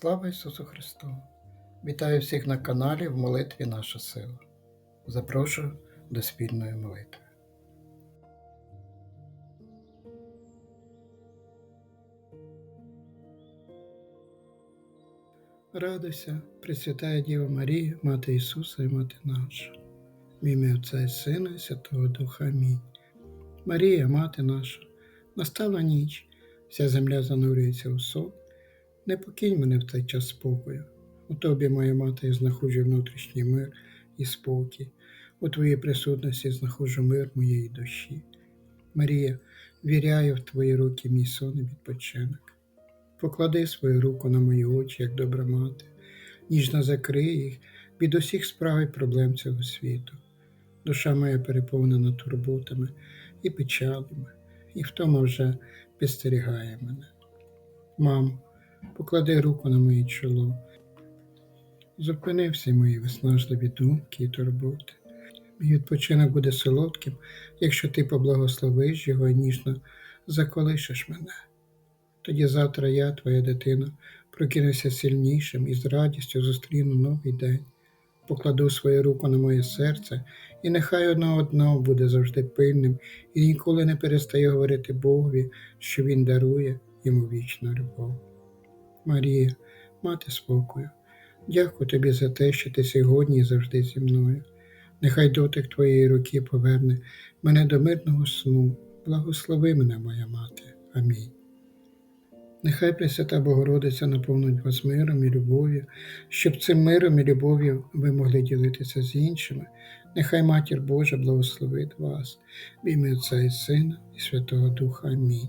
Слава Ісусу Христу! Вітаю всіх на каналі в молитві Наша сила. Запрошую до спільної молитви. Радуйся, Пресвятая Діва Марія, Мати Ісуса і Мати наша, в ім'я Отця і Сина і Святого Духа Амінь. Марія, Мати наша, настала ніч, вся земля занурюється у сон. Не покинь мене в цей час спокою. У тобі, моя мати, я знаходжу внутрішній мир і спокій. У твоїй присутності знаходжу мир моєї душі. Марія, віряю в твої руки мій сон і відпочинок. Поклади свою руку на мої очі, як добра мати, ніжно закрий їх від усіх справ і проблем цього світу. Душа моя переповнена турботами і печалями, і втома вже підстерігає мене. Мамо, поклади руку на моє чоло. Зупини всі мої виснажливі думки і турботи. Мій відпочинок буде солодким, якщо ти поблагословиш його і ніжно заколишеш мене. Тоді завтра я, твоя дитина, прокинуся сильнішим і з радістю зустріну новий день. Покладу свою руку на моє серце, і нехай одно одно буде завжди пильним і ніколи не перестає говорити Богові, що Він дарує йому вічну любов. Марія, мати спокою, дякую тобі за те, що ти сьогодні і завжди зі мною. Нехай дотик твоєї руки поверне мене до мирного сну. Благослови мене, моя мати. Амінь. Нехай Пресвята Богородиця наповнить вас миром і любов'ю, щоб цим миром і любов'ю ви могли ділитися з іншими. Нехай Матір Божа благословить вас, в ім'я Отця і Сина і Святого Духа. Амінь.